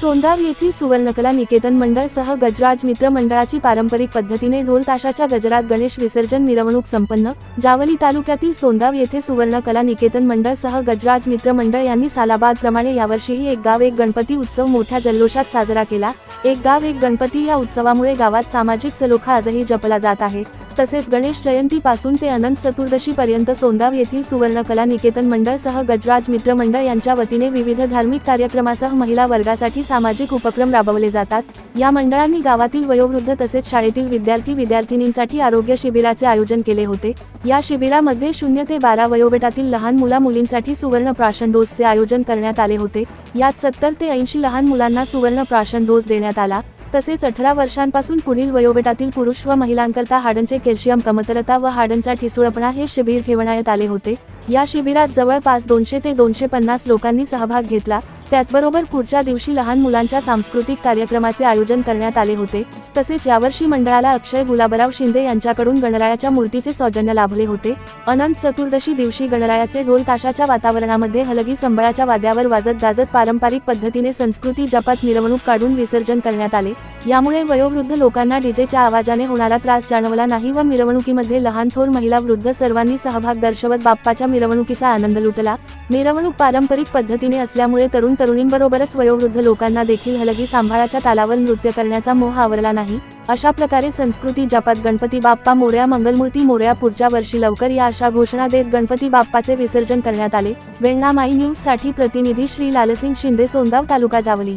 सोंदाव येथील सुवर्णकला निकेतन मंडळ सह गजराज मित्र मंडळाची पारंपरिक पद्धतीने ढोल ताशाच्या गजरात गणेश विसर्जन मिरवणूक संपन्न. जावली तालुक्यातील सोंदाव येथे सुवर्णकला निकेतन मंडळ सह गजराज मित्र मंडळ यांनी सालाबाद प्रमाणे यावर्षीही एक गाव एक गणपती उत्सव मोठ्या जल्लोषात साजरा केला. एक गाव एक गणपती या उत्सवामुळे गावात सामाजिक सलोखा आजही जपला जात आहे. तसेच गणेश जयंतीपासून ते अनंत चतुर्दशीपर्यंत सोंदाव येथील सुवर्णकला निकेतन मंडळ सह गजराज मित्र मंडळ यांच्या वतीने विविध धार्मिक कार्यक्रमासह महिला वर्गासाठी सामाजिक उपक्रम राबवले जातात. या मंडळांनी गावातील वयोवृद्ध तसेच शाळेतील विद्यार्थी विद्यार्थिनींसाठी आरोग्य शिबिराचे आयोजन केले होते. या शिबिरामध्ये शून्य ते बारा वयोगटातील लहान मुला मुलींसाठी सुवर्ण प्राशन डोसचे आयोजन करण्यात आले होते. यात सत्तर ते ऐंशी लहान मुलांना सुवर्ण प्राशन डोस देण्यात आला. तसेच अठरा वर्षांपासून पुढील वयोगटातील पुरुष व महिलांकरता हाडांचे कॅल्शियम कमतरता व हाडांचा ठिसूळपणा हे शिबिर ठेवण्यात आले होते. या शिबिरात जवळपास दोनशे ते दोनशे पन्नास लोकांनी सहभाग घेतला. त्याचबरोबर पुढच्या दिवशी लहान मुलांच्या सांस्कृतिक कार्यक्रमाचे आयोजन करण्यात आले होते तसेच यावर्षी मंडळाला अक्षय गुलाबराव शिंदे यांच्याकडून गणरायाच्या मूर्तीचे सौजन्य लाभले होते. अनंत चतुर्दशी दिवशी गणरायाचे ढोल ताशाच्या वातावरणामध्ये हलगी संबळाच्या वाद्यावर वाजत गाजत पारंपरिक पद्धतीने संस्कृती जपात मिरवणूक काढून विसर्जन करण्यात आले. यामुळे वयोवृद्ध लोकांना डीजेच्या आवाजाने होणारा त्रास जाणवला नाही व मिरवणुकीमध्ये लहान थोर महिला वृद्ध सर्वांनी सहभाग दर्शवत बाप्पाच्या मिरवणुकीचा आनंद लुटला. मिरवणूक पारंपरिक पद्धतीने असल्यामुळे तरुण तरुणींबरोबरच वयोवृद्ध लोकांना देखील हलगी सांभाळाच्या तालावर नृत्य करण्याचा मोह आवरला नाही. अशा प्रकारे संस्कृती जपात गणपती बाप्पा मोर्या मंगलमूर्ती मोर्या पुढच्या वर्षी लवकर या अशा घोषणा देत गणपती बाप्पाचे विसर्जन करण्यात आले. वेण्णा माई न्यूजसाठी प्रतिनिधी श्री लालसिंग शिंदे सोंदाव तालुका जावली.